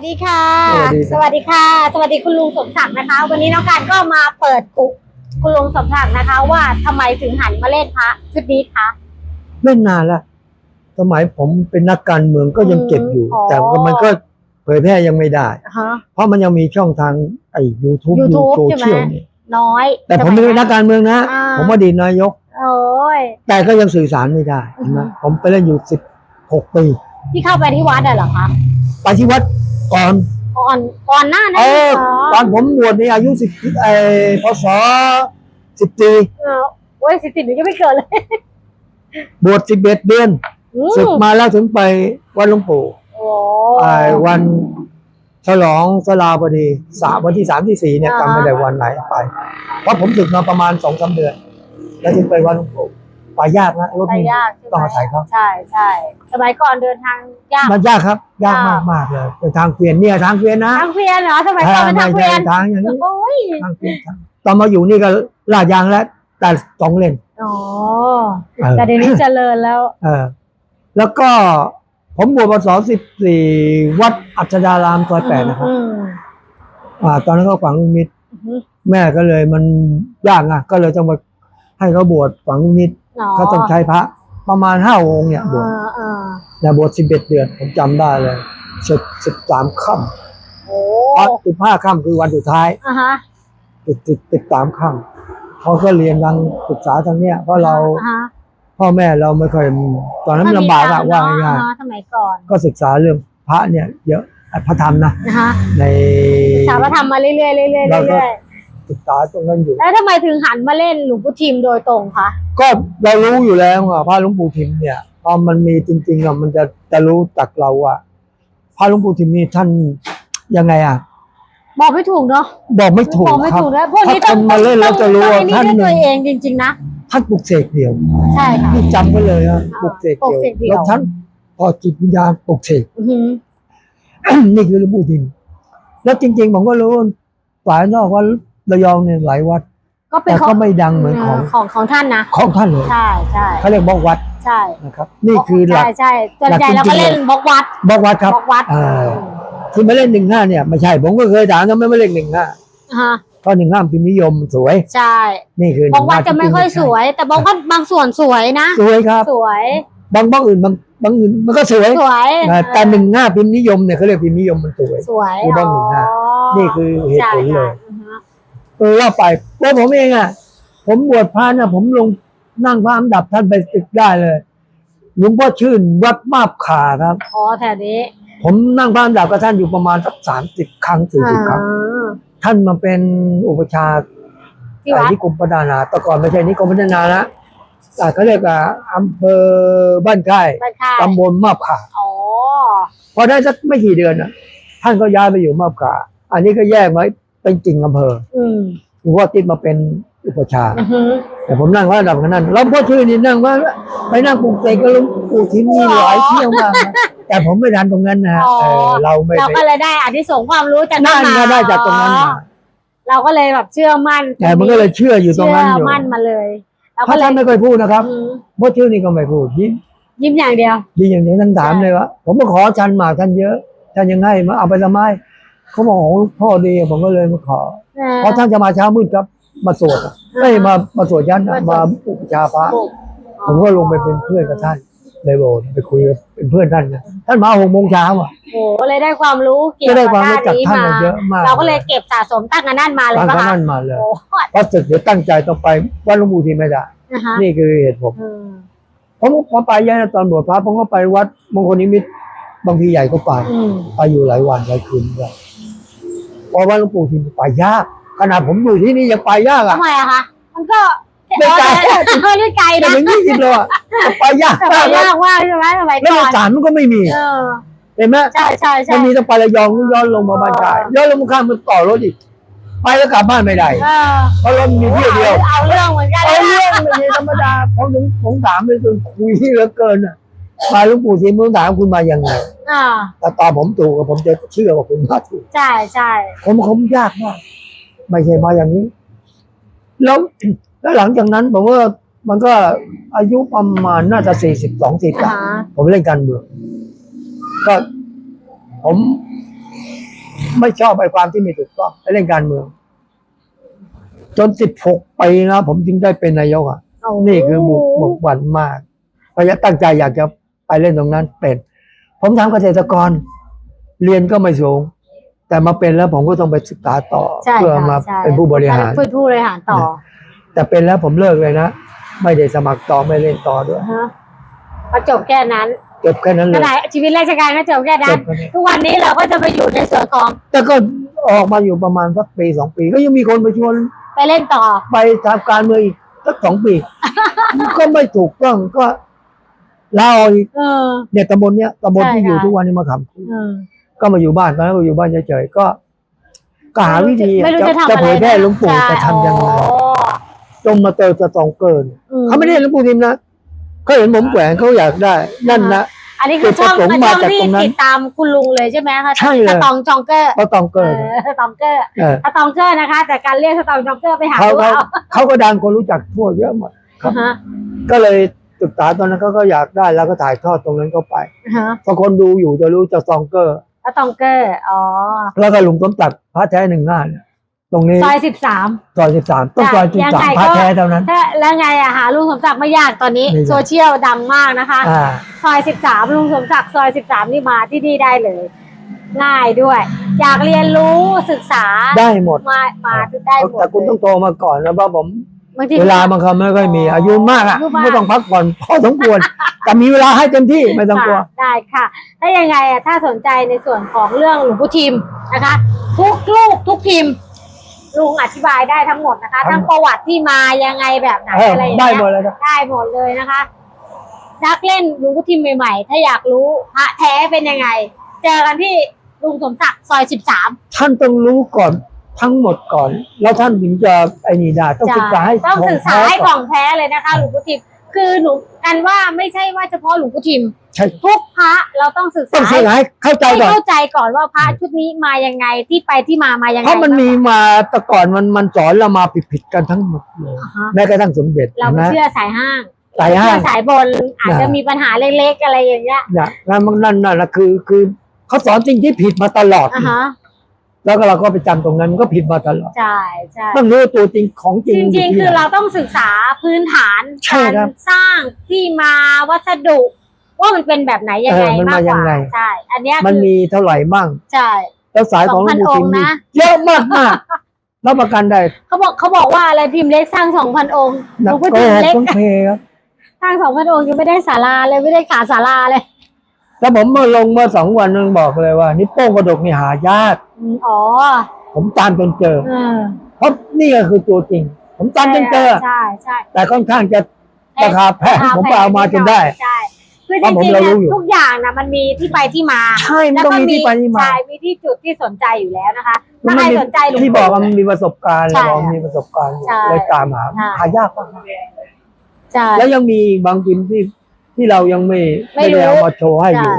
วัสดีค่ะสวัสดีครับสวัสดีค่ะ สวัสดีคุณลุงสมศักดิ์นะคะ วันนี้น้องการก็มาเปิดกุกคุณลุงสมศักดิ์นะคะ ว่าทำไมถึงหันมาเล่นพระชุดนี้คะเล่นนานละสมัยผมเป็นนักการเมืองก็ยังเก็บอยู่อืมอ๋อแต่ก็มันก็เผยแพร่ยังไม่ได้ฮะเพราะมันยังมีช่องทางไอ้ยูทูบ YouTube โซเชียลใช่ไหมเนี่ยน้อย แต่ผมไม่เป็นนักการเมืองนะอ่าผมอดีตนายกโอ้ยแต่ก็ยังสื่อสารไม่ได้อือฮึเห็นไหมผมไปเล่นอยู่สิบหกปี ที่เข้าไปที่วัดอะเหรอคะไปที่วัด ก่อนก่อนก่อนหน้านั้เอนอเหรอตอนผมบวชในอายุสิบเออพศสิบปีเออโอ้ยสิบสิบหนูยังไม่เกิดเลยบวชสิบเอ็ดเดือนอืมศึกมาแล้วถึงไปวัดหลวงปู่โอ้ไอ้วันฉลองสลาพอดีสามวันที่สามที่สี่เนี่ยอ่าจำไม่ได้วันไหนไป เพราะผมศึกมาประมาณสองสามเดือน แล้วถึงไปวันหลวงปู่ ไปยากนะรถไปนี่ยากใช่ไหมต้องอาศัยเขาใช่ใช่สมัยก่อนเดินทางยาก มันยากครับ ยากมากมากเลยเป็นทางเกวียนเนี่ยทางเกวียนนะทางเกวียนเหรอสมัยก่อนเป็นทางเกวีไม่ยใช่นทางอย่างนี้โอ้ยทางเกวียนตอนมาอยู่นี่ก็ลาดยางแล้วแต่สองเลนอ๋อเออแต่เดี๋ยวนี้เจริญแล้ว เออ แล้วก็ผมบวชพศสิบสี่วัดอัจฉรารามซอยแปดนะครับอืมอ่าตอนนั้นก็ฝังลูกนิดอืมแม่ก็เลยมันยากนะก็เลยต้องมาให้เขาบวชฝังลูกนิดอ๋ อเขาต้องใช้พระประมาณห้าองค์เนี่ยบวชเออเออแต่บวชสิบเอ็ดเดือนผมจำได้เลยสิบสิบสามค่โอ้ำเพราะสิบห้าค่ำคือวันสุดท้ายอะฮะสิบสิบสิบสามค่ำเขาก็เรียนทางศึกษาทางเนี้ยเพราะเราอะฮะพ่อแม่เราไม่ค่อยตอนนั้นมันลำบากอะว่าง่ายอ่ฮะสมัยก่อนๆก็ศึกษาเรื่องพระเนี่ยเยอะพระธรรมนะนะฮะในสาวธรรมมาเรื่อยๆเรื่อยๆเรื่อยเราก็ๆ ศึกษาตรงนั้นอยู่ แล้วทำไมถึงหันมาเล่นหลวงปู่ทิมโดยตรงคะก็เรารู้อยู่แล้วว่าพระหลวงปู่ทิมเนี่ยพอมันมีจริงๆอะมันจะจะรู้จักเราอะพระหลวงปู่ทิมนี่ท่านยังไงอะบอกไม่ถูกเนาะบอกไม่ถูกบอกไม่ครับถูกแล้วพวกนี้ต้องถ้าคนมาเล่นแล้วจะรู้ว่าต้องท่านต้องหนึ่ด้วยงตัวเองจริง ๆ นะ ท่านปลุกเสกเดียวใช่ค่ะ นี่จำไว้เลยฮะปลุกเสกปลุกเดียวเสกเดี่ยว แล้วท่านพอจิตวิญญาณปลุกเสก อือหือ นี่คือหลวงปู่ทิมแล้วจริงๆผมก็รู้ฝ่ายนอกว่า ระยองเนี่ยหลายวัด ก็เป็นแต่ของก็ไม่ดังเหมือนของของของท่านนะ ของท่านเลยใช่ใช่เขาเรียกบอกวัดใช่นะครับ นี่คือหลัก ใช่ใช่ส่วนใหญ่หลัเรากจริงๆก็เล่นบล็อกวัดบอกวัดครับบล็อกวัดเออที่มาเล่นหนึ่งห้าเนี่ยไม่ใช่ผมก็เคยถามทำไมไม่เล่นหนึ่งห้าฮะเพราะหนึ่งห้าพิมพ์นิยมสวย ใช่นี่คือบล็อกวัดจะไม่ค่อยสวย แต่บล็อกวัดบางส่วนสวยนะ สวยครับ สวยบางบางอื่นบางบางอื่นมันก็สวยสวยเออแต่หนึ่งห้าพิมพ์นิยมเนี่ยเขาเรียกพิมพ์นิยมมันสวย สวยคือบ้างหนึ่งห้าอ๋อนี่คือเหตุผลเลยใช่ค่ะอื อฮะเออเล่าไปแล้วผมเองอะ ผมบวชพระนะผมลงนั่งพระอันดับท่านไปติดได้เลยหลวงพ่อชื่นวัดมาบขาครับอ๋อแถวนี้ ผมนั่งพระอันดับกับท่านอยู่ประมาณสักสามสิบครั้งสี่สิบครั้งอ่าท่านมาเป็นอุปชฌาย์ที่วัดนิคมพัฒนาแต่ก่อนไม่ใช่นิคมพัฒนานะอ่าเขาเรียกว่าอำเภอบ้านค่ายบ้านค่ายตำบลมาบขาอ๋อพอได้สักไม่กี่เดือนอะท่านก็ย้ายไปอยู่มาบขาอันนี้ก็แยกมา เป็นจริงอำเภออืมหลวงพ่อติดมาเป็นอุปชฌาย์อือฮึแต่ผมนั่งว่าระดับกันนั้นแล้วพ่อชื่อนี่นั่งว่า ไปนั่งปลูกเสกก็หลวงปู่ทิมมีหลายเที่ยวมากนะแต่ผมไม่ทันตรงนั้นนะฮะเออเราไม่เราไปก็เลยได้อานิสงส์ความรู้จากนั่นมาก็ได้จากตรงนั้นมาเราก็เลยแบบเชื่อมั่น แต่มันก็เลยเชื่ออยู่ตรงนั้นอยู่เชื่อมั่นมาเลยเราเพก็ราะเลท่ายนไม่เคยพูดนะครับอืมพ่อชื่อนี่ก็ไม่พูดยิ้มยิ้มอย่างเดียวยิ้มอย่างนี้ท่านถามเลยว่าผมมาขอชันหมากท่านเยอะท่านยังให้มาเอาไปทำไม เขาบอกของพ่อดีผมก็เลยมาขอ เพราะท่านจะมาเช้ามืดครับ มาสวดอะไม่มามาสวดยันอะมาอุปชฌาย์พระผมก็ลงไปเป็นเพื่อนกับท่านในโบสถ์ไปคุยกับเป็นเพื่อนท่านนะท่านมาหกโมงเช้าอะโอ้โหเลยได้ความรู้เกี่ยวก็ได้กับความด้ารู้นจากนี้ท่านมาเยอะมากเราก็เลยเก็บสะสมตั้งกันนั่นมาเลยตั้งปะแต่คะนั้นมาเลยโอ้โหเพราะศึกเดี๋ยวตั้งใจต้องไปวัดหลวงปู่ที่ไม่ได้นะคะนี่คือเหตุผมอืมผมพอไปยันตอนบวชพระผมก็ไปวัดมงคลนิมิตรบางทีใหญ่ก็ไปอืมไปอยู่หลายวันหลายคืนเลย เพราะว่าหลวงปู่ที่ไปยากขนาดผมอยู่ที่นี่ยังไปยากอะทำไมอะคะมันก็ไม่ไกลเออไม่ไกลจะนะถึงยี่สิบโลอะไปยากแต่ไปมากยากมากใช่ไหมสมัยแล้วก่อนสารมันก็ไม่มีเออเห็นไหมใช่ใช่ใช่มันมีต้องไประยองย้อนลงมาบ้านกายย้อนลงมาข้ามมันต่อรถอีกไปแล้วกลับบ้านไม่ได้เออเพราะรถมีเที่ยวเดียวเอาเรื่องเหมือนกันเอาเลยเรื่องไม่ใช่ธรรมดาผมถึงผมถามเลยจนคุยเหลือเกินอะ มาหลวงปู่ทีมึงถามคุณมายังไงอ่าแต่ตอนผมถูกผมจะเชื่อว่าคุณมาถูกใช่ใช่ผมผมยากมากไม่ใช่มาอย่างนี้ แล้วแล้วหลังจากนั้นผมว่ามันก็อายุประมาณน่าจะสี่สิบสองสิบอ่าผมเล่นการเมืองก็ผม ไม่ชอบไอ้ความที่ไม่ถูกต้องเล่นการเมือง จนสิบหกปีนะผมจึงได้เป็นนายกอะโอ้นี่คือบุกบุกบันมากเพราะฉะนั้นตั้งใจอยากจะ ไปเล่นตรงนั้นเป็น ผมทำเกษตรกรเรียนก็ไม่สูง แต่มาเป็นแล้วผมก็ต้องไปศึกษาต่อใช่เพื่อค่ะมาใช่เป็นผู้บริหาร เป็นผู้บริหารต่อแต่เป็นแล้วผมเลิกเลยนะ ไม่ได้สมัครต่อไม่เล่นต่อด้วยฮะพอจบแค่นั้นจบแค่นั้นเลขยณะชีวิตราชการก็จบแค่จนั้นบแค่นี้ทุกวันนี้เราก็จะไปอยู่ในส่วนของแต่ก็ออกมาอยู่ประมาณสักปีสองปี ก็ยังมีคนไปชวนไปเล่นต่อ ไปทำการเมืองอีกสักสองปี ก็ไม่ถูกต้องก็ ลาออกอีกเออ เนี่ยตำบลเนี้ยตำบลที่ใช่อยู่ค่ะ ทุกวันนี้มาขำเออ ก็มาอยู่บ้านตอนนั้นก็อยู่บ้านเฉยๆก็ก็หาวิธีไม่รู้จะทำจะอะไรเผยแพร่นะหลวงปู่ใช่จะทำยังไงอ๋อจนมาเจอสตองเกินอืเขาไม่ได้เห็นหลวงปู่ทิมนะเขาเห็นผมแขวนเขาอยากได้ นั่นนะ อันนี้คือช่องจุดประสงค์ช่องมาจากที่ตรงนั้นติดตามคุณลุงเลยใช่ไหมคะใช่เลย สตองจองเกอร์เขาตองเอเกินอสตองเกอร์เออสตองเกอร์นะคะ แต่การเรียกสตองจองเกอร์ไปหาเขาดูเขาเอาเขาก็ดังคนรู้จักทั่วเยอะหมด ครับ ฮะก็เลย ศึกษาตอนนั้นเขาก็อยากได้แล้วก็ถ่ายทอดตรงนั้นเข้าไปฮะพอคนดูอยู่จะรู้จะซองเกอร์สตองเกอร์ อ๋อ แล้วก็หลุงสมศักดิ์พระแท้หนึ่งหน้าเนี่ยตรงนี้ซอยสิบสาม ซอยสิบสามต้องซอยสิบยังสามไงพระก็แท้เท่านั้น ถ้าแล้วไงอะหาลุงสมศักดิ์ไม่ยากตอนนี้ ไม่ยาก โซเชียลดังมากนะคะ อ่า ซอยสิบสามลุงสมศักดิ์ซอยสิบสามนี่มาที่นี่ได้เลย ง่ายด้วย อยากเรียนรู้ศึกษาได้หมดมามาได้หมดแต่คุณต้องโตมาก่อนนะเพราะผม บางที เวลามันเขาไม่ค่อยมีอายุมากอะอายุมาก ไม่ต้องพักผ่อนพอสมควร แต่มีเวลาให้เต็มที่ไม่ต้องกลัว ค่ะได้ค่ะ ถ้ายังไงอะถ้าสนใจในส่วนของเรื่องหลวงปู่ทิมนะคะ ทุกลูกทุกพิมพ์ลุงอธิบายได้ทั้งหมดนะคะ ทั้ทั้งงประวัติที่มายังไงแบบไหนเอออะไรอย่างได้เงี้ยหมดเลยครับ ได้หมดเลยนะคะ นักเล่นหลวงปู่ทิมใหม่ๆ ถ้าอยากรู้พระแท้เป็นยังไง เจอกันที่ลุงสมศักดิ์ซอยสิบสามท่านต้องรู้ก่อน ทั้งหมดก่อน แล้วท่านถึงจะไอ้นี่ได้ต้องศึกษาให้ต้องศึกษาให้ขกอล่องแท้เลยนะคะหลวงปู่ทิมคือหนูกันว่าไม่ใช่ว่าเฉพาะหลวงปู่ทิมใช่ทุกพระเราต้องศึกต้อษางศึกษาให้เข้าใจให้ก่อนเข้าใจก่อนว่าพระชุดนี้มายังไงที่ไปที่มามายังไงเพราะมันมีบ้างมาแต่ก่อนมันมันสอนเรามาผิดๆกันทั้งหมดเลยอ่าฮะแม้กระทั่งสมเด็จเราไม่นะเชื่อสายห้างสายห้าเชื่องสายบนอาจจะอ่ามีมีปัญหาเล็กๆอะไรอย่างเงี้ยเนี่ยนั่นมันนั่นนั่นนะคือคือเขาสอนสิ่งที่ผิดมาตลอดอ่าฮะ แล้วก็เราก็ไปจำตรงนั้นมันก็ผิดมาตลอดใช่ใช่ต้องรู้ตัวจริงของจริง จริงยู่ๆที่คือไหนเราต้องศึกษาพื้นฐานใช่การครับสร้างที่มาวัสดุ ว่ามันเป็นแบบไหนยังไงเออมันมากมากยัว่างไงใช่อันเนี้ยมันคือมีเท่าไหร่มั่งใช่แล้วสายของหลวงปู่ทิม2,000นี่องค์นะเยอะมากมากรับประกันได้เขาบอกเขาบอกว่าอะไรพิมพ์เล็กสร้างสองพันองค์หลนัวกงพ่อโกพิมหพ์กเล็กต้องเพครับสร้างสองพันองค์ยังไม่ได้ศาลาเลยไม่ได้ขาศาลาเลย แล้วผมมาลงเมื่อสองวันนึงบอกเลยว่านี่โป้งกระดกนี่หายากอืมอ๋อ ผมตามจนเจอเออเพราะนี่ก็คือตัวจริง ผมตามจนเจอใช่ใช่แต่ค่อนข้างจะราคาแพงราคาผมไปเอามาจนได้ใช่คือเพจราะผมริงๆเราเนี่ยรู้อยู่ทุกอย่างนะมันมีที่ไปที่มาใช่มันต้องมีที่ไปที่มาใช่มีที่จุดที่สนใจอยู่แล้วนะคะมัถ้าใครมีสนใจหลวงที่บอกปู่ว่ามันมีประสบการณ์ใช่เรามีประสบการณ์อยู่ใช่เลยตามหาใช่หายากมากใช่แล้วยังมีบางพิมพ์ที่ ที่เรายังไม่ไม่ไม่ได้เอารู้มาโชว์ให้ดูใช่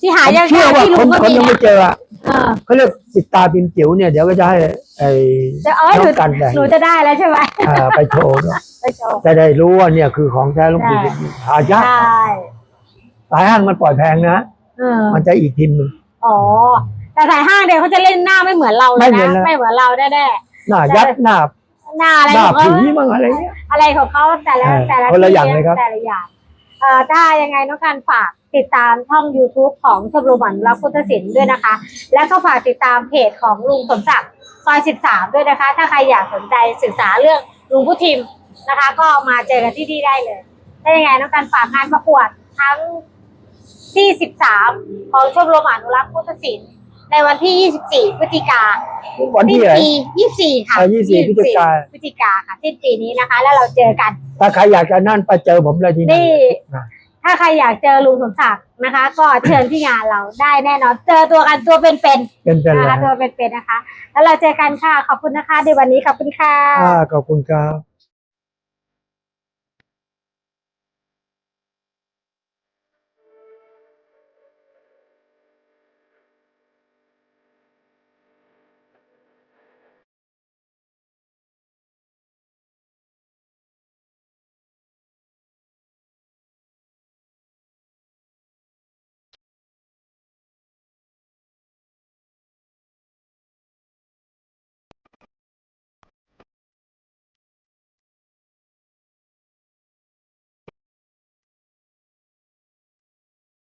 ที่หาผมยากเชื่อว่าที่คลุนงก็คนมียังไม่นะเจออะเออเขาเรียกติดตาพิมพ์จิ๋วเนี่ยเดี๋ยวก็จะให้ไอ้จะเอ้ยหน้นูองกันแดงหนูจะได้แล้วใช่ไหมอ่าไปโชว์ด้วยไปโชว์จะได้รู้ว่าเนี่ยคือของแท้หลวงปู่ใช่จริงๆหายากใช่สายห้างมันปล่อยแพงนะเออมันจะอีกพิมพ์หนึงอ๋อแต่สายห้างเดียวเขาจะเล่นหน้าไม่เหมือนเราเลยไม่เหมืนะอนแล้วไม่เหมือนเราแน่หน้ายัดหน้าๆหน้าอะไรหน้าของเขาผีบ้างอะไรเงี้ยอะไรของเขาแต่ละเออแต่ละคนละที่อย่างเลยครับแต่ละอย่าง เอ่อถ้ายังไงน้องการฝากติดตามช่อง YouTube ของชมรมหวันรักพุทธศิลป์ด้วยนะคะ แล้วก็ฝากติดตามเพจของลุงสมศักดิ์ซอย 13 ด้วยนะคะ ถ้าใครอยากสนใจศึกษาเรื่องลุงพุทธิมนะคะ ก็มาเจอกันที่นี่ได้เลยถ้ายังไงน้องการฝากงานประกวดทั้งที่ 13 ของชมรมอนุรักษ์พุทธศิลป์ ในวันที่ 24 พฤศจิกาวันที่อะไรยี่สิบสี่ค่ะอ่า24พฤศจิกา พฤศจิกาค่ะสิ้นปีนี้นะคะ แล้วเราเจอกัน ถ้าใครอยากจะนั่นไปเจอผมเลยที่นั่นนี่ นะถ้าใครอยากเจอลุงสมศักดิ์นะคะ ก็เชิญที่งานเราได้แน่นอน เจอตัวกันตัวเป็นๆเป็นเป็นนะเลคะยตัวเป็นๆนะคะ แล้วเราเจอกันค่ะ ขอบคุณนะคะในวันนี้ขอบคุณค่ะ อ่าขอบคุณครับ